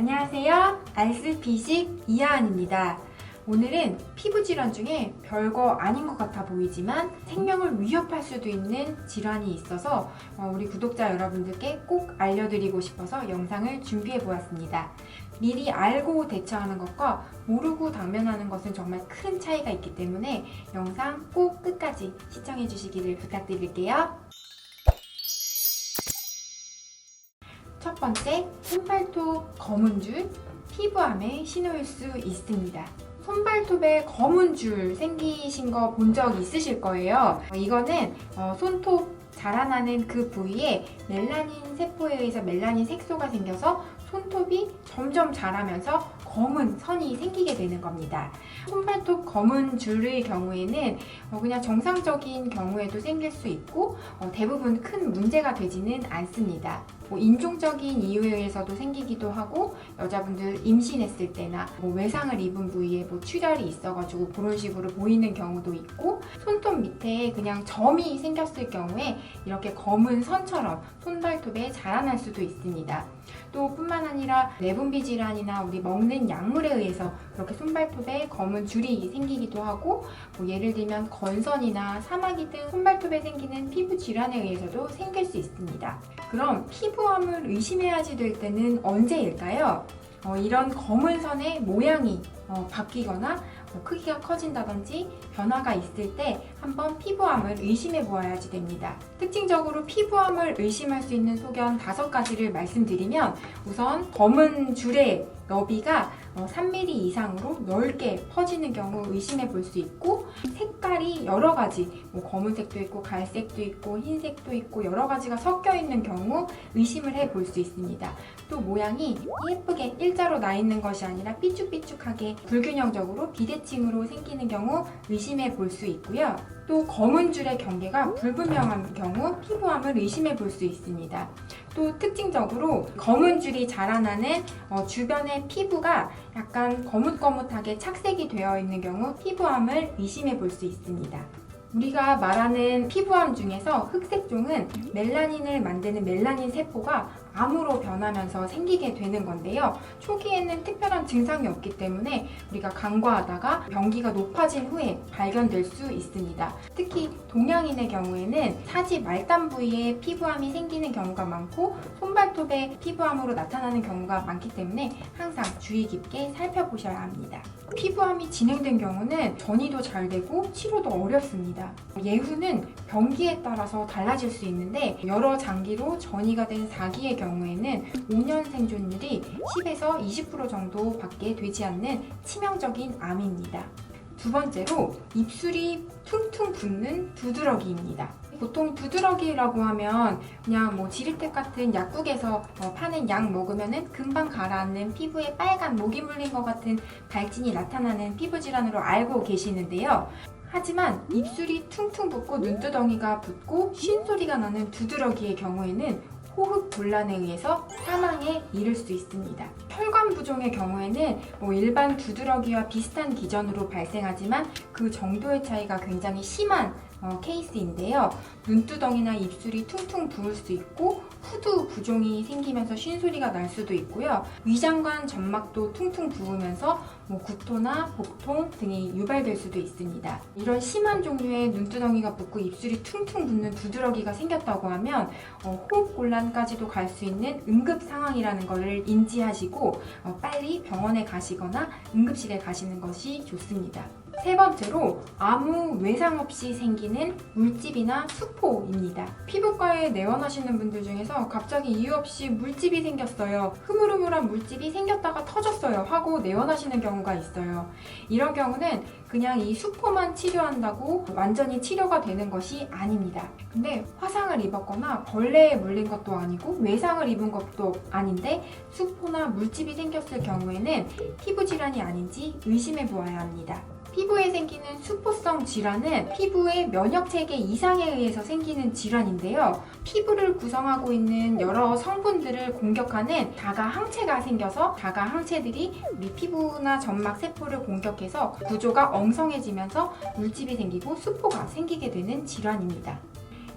안녕하세요. 알스피식 이하은입니다. 오늘은 피부 질환 중에 별거 아닌 것 같아 보이지만 생명을 위협할 수도 있는 질환이 있어서 어, 우리 구독자 여러분들께 꼭 알려드리고 싶어서 영상을 준비해 보았습니다. 미리 알고 대처하는 것과 모르고 당면하는 것은 정말 큰 차이가 있기 때문에 영상 꼭 끝까지 시청해 주시기를 부탁드릴게요. 첫 번째, 손발톱 검은 줄, 피부암의 신호일 수 있습니다. 손발톱에 검은 줄 생기신 거 본 적 있으실 거예요. 어, 이거는 어, 손톱 자라나는 그 부위에 멜라닌 세포에 의해서 멜라닌 색소가 생겨서 손톱이 점점 자라면서 검은 선이 생기게 되는 겁니다. 손발톱 검은 줄의 경우에는 어, 그냥 정상적인 경우에도 생길 수 있고 어, 대부분 큰 문제가 되지는 않습니다. 뭐 인종적인 이유에 의해서도 생기기도 하고 여자분들 임신했을 때나 뭐 외상을 입은 부위에 뭐 출혈이 있어가지고 그런 식으로 보이는 경우도 있고 손톱 밑에 그냥 점이 생겼을 경우에 이렇게 검은 선처럼 손발톱에 자라날 수도 있습니다. 또 뿐만 아니라 내분비 질환이나 우리 먹는 약물에 의해서 그렇게 손발톱에 검은 줄이 생기기도 하고 뭐 예를 들면 건선이나 사마귀 등 손발톱에 생기는 피부 질환에 의해서도 생길 수 있습니다. 그럼 피부암을 의심해야지 될 때는 언제일까요? 어, 이런 검은 선의 모양이 어, 바뀌거나 뭐 크기가 커진다든지 변화가 있을 때 한번 피부암을 의심해 보아야지 됩니다. 특징적으로 피부암을 의심할 수 있는 소견 다섯 가지를 말씀드리면 우선 검은 줄의 너비가 어, 3mm 이상으로 넓게 퍼지는 경우 의심해 볼 수 있고 색깔이 여러 가지 뭐 검은색도 있고 갈색도 있고 흰색도 있고 여러 가지가 섞여 있는 경우 의심을 해 볼 수 있습니다. 또 모양이 예쁘게 일자로 나 있는 것이 아니라 삐쭉삐쭉하게 불균형적으로 비대 칭으로 생기는 경우 의심해 볼 수 있고요. 또 검은 줄의 경계가 불분명한 경우 피부암을 의심해 볼 수 있습니다. 또 특징적으로 검은 줄이 자라나는 어, 주변의 피부가 약간 거뭇거뭇하게 착색이 되어 있는 경우 피부암을 의심해 볼 수 있습니다. 우리가 말하는 피부암 중에서 흑색종은 멜라닌을 만드는 멜라닌 세포가 암으로 변하면서 생기게 되는 건데요. 초기에는 특별한 증상이 없기 때문에 우리가 간과하다가 병기가 높아진 후에 발견될 수 있습니다. 특히 동양인의 경우에는 사지 말단 부위에 피부암이 생기는 경우가 많고 손발톱에 피부암으로 나타나는 경우가 많기 때문에 항상 주의 깊게 살펴보셔야 합니다. 피부암이 진행된 경우는 전이도 잘 되고 치료도 어렵습니다. 예후는 병기에 따라서 달라질 수 있는데 여러 장기로 전이가 된 4기의 경우 에는 5년 생존율이 10에서 20% 정도밖에 되지 않는 치명적인 암입니다. 두 번째로 입술이 퉁퉁 붓는 두드러기입니다. 보통 두드러기라고 하면 그냥 뭐 지리텍 같은 약국에서 어, 파는 약 먹으면은 금방 가라앉는 피부에 빨간 목이 물린 것 같은 발진이 나타나는 피부 질환으로 알고 계시는데요. 하지만 입술이 퉁퉁 붓고 눈두덩이가 붓고 쉰 소리가 나는 두드러기의 경우에는 호흡 곤란에 의해서 사망에 이를 수 있습니다. 혈관 부종의 경우에는 뭐 일반 두드러기와 비슷한 기전으로 발생하지만 그 정도의 차이가 굉장히 심한 어, 케이스인데요. 눈두덩이나 입술이 퉁퉁 부을 수 있고 후두 부종이 생기면서 쉰소리가 날 수도 있고요. 위장관 점막도 퉁퉁 부으면서 뭐 구토나 복통 등이 유발될 수도 있습니다. 이런 심한 종류의 눈두덩이가 붓고 입술이 퉁퉁 붓는 두드러기가 생겼다고 하면 어, 호흡 곤란까지도 갈 수 있는 응급 상황이라는 것을 인지하시고 어, 빨리 병원에 가시거나 응급실에 가시는 것이 좋습니다. 세 번째로 아무 외상 없이 생기는 물집이나 수포입니다. 피부과에 내원하시는 분들 중에서 갑자기 이유 없이 물집이 생겼어요. 흐물흐물한 물집이 생겼다가 터졌어요. 하고 내원하시는 경우가 있어요. 이런 경우는 그냥 이 수포만 치료한다고 완전히 치료가 되는 것이 아닙니다. 근데 화상을 입었거나 벌레에 물린 것도 아니고 외상을 입은 것도 아닌데 수포나 물집이 생겼을 경우에는 피부 질환이 아닌지 의심해 보아야 합니다. 피부에 생기는 수포성 질환은 피부의 면역 체계 이상에 의해서 생기는 질환인데요. 피부를 구성하고 있는 여러 성분들을 공격하는 자가 항체가 생겨서 자가 항체들이 우리 피부나 점막 세포를 공격해서 구조가 엉성해지면서 물집이 생기고 수포가 생기게 되는 질환입니다.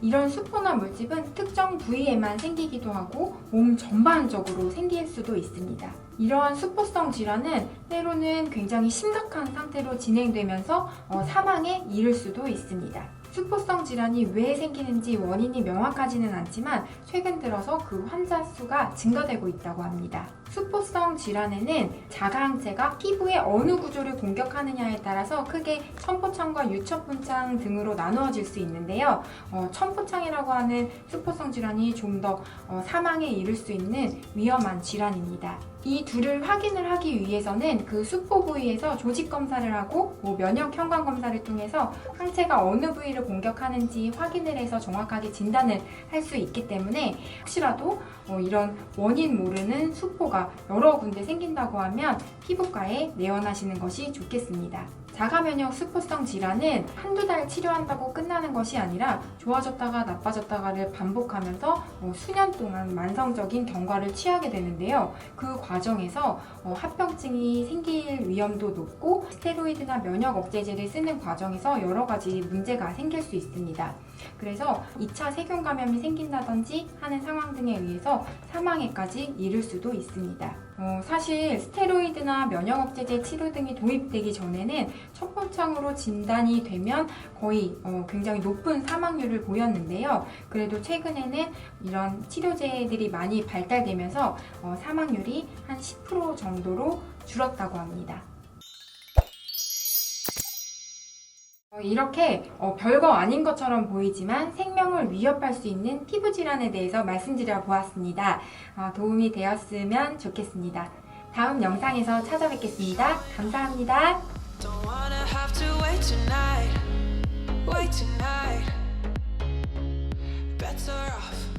이런 수포나 물집은 특정 부위에만 생기기도 하고 몸 전반적으로 생길 수도 있습니다. 이러한 수포성 질환은 때로는 굉장히 심각한 상태로 진행되면서 어, 사망에 이를 수도 있습니다. 수포성 질환이 왜 생기는지 원인이 명확하지는 않지만 최근 들어서 그 환자 수가 증가되고 있다고 합니다. 수포성 질환에는 자가항체가 피부의 어느 구조를 공격하느냐에 따라서 크게 천포창과 유천포창 등으로 나누어질 수 있는데요. 어, 천포창이라고 하는 수포성 질환이 좀더 사망에 이를 수 있는 위험한 질환입니다. 이 둘을 확인을 하기 위해서는 그 수포 부위에서 조직 검사를 하고 뭐 면역 혈관 검사를 통해서 항체가 어느 부위를 공격하는지 확인을 해서 정확하게 진단을 할 수 있기 때문에 혹시라도 어, 이런 원인 모르는 수포가 여러 군데 생긴다고 하면 피부과에 내원하시는 것이 좋겠습니다. 자가면역 수포성 질환은 한두 달 치료한다고 끝나는 것이 아니라 좋아졌다가 나빠졌다가를 반복하면서 어, 수년 동안 만성적인 경과를 취하게 되는데요. 그 과 정에서 어, 합병증이 생길 위험도 높고 스테로이드나 면역 억제제를 쓰는 과정에서 여러 가지 문제가 생길 수 있습니다. 그래서 2차 세균 감염이 생긴다든지 하는 상황 등에 의해서 사망에까지 이를 수도 있습니다. 어, 사실 스테로이드나 면역 억제제 치료 등이 도입되기 전에는 첫번창으로 진단이 되면 거의 어, 굉장히 높은 사망률을 보였는데요. 그래도 최근에는 이런 치료제들이 많이 발달되면서 어, 사망률이 한 10% 정도로 줄었다고 합니다. 이렇게 어, 별거 아닌 것처럼 보이지만 생명을 위협할 수 있는 피부 질환에 대해서 말씀드려 보았습니다. 어, 도움이 되었으면 좋겠습니다. 다음 영상에서 찾아뵙겠습니다. 감사합니다. Better off